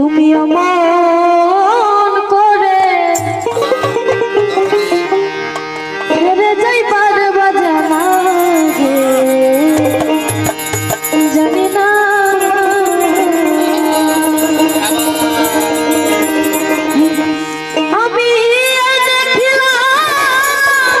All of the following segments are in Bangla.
তুমি মন করে হেরে যাই পারবা জানাগে জানি না। আমি দেখিলাম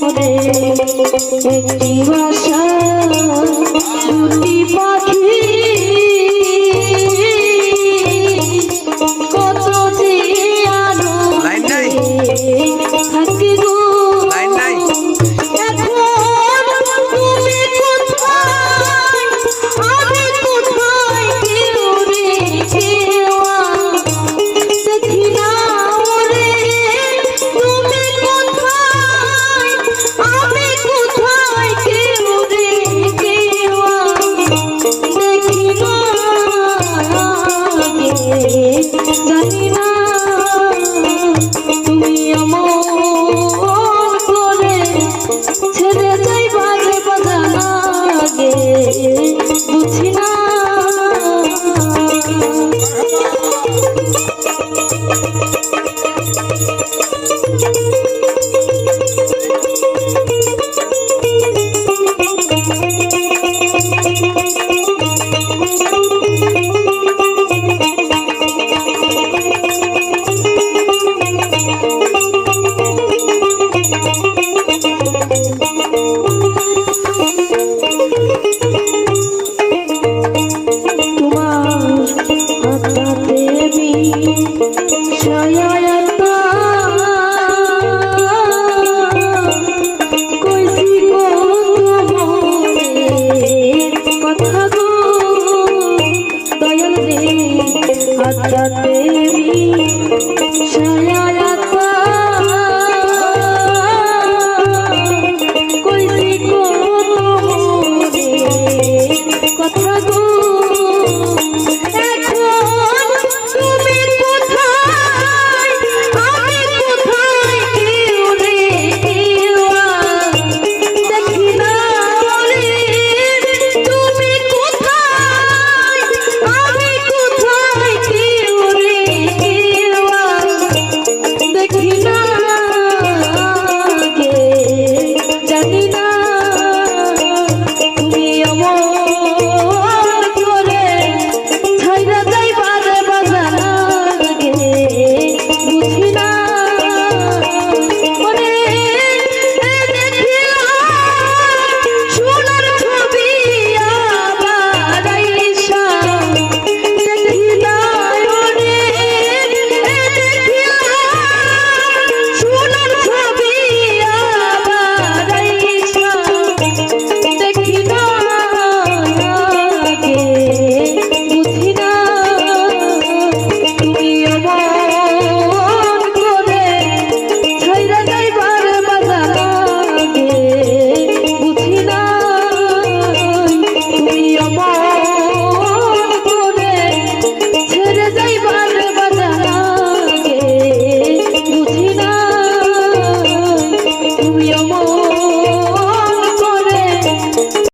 করে একটি ভাষা Oh, Thank.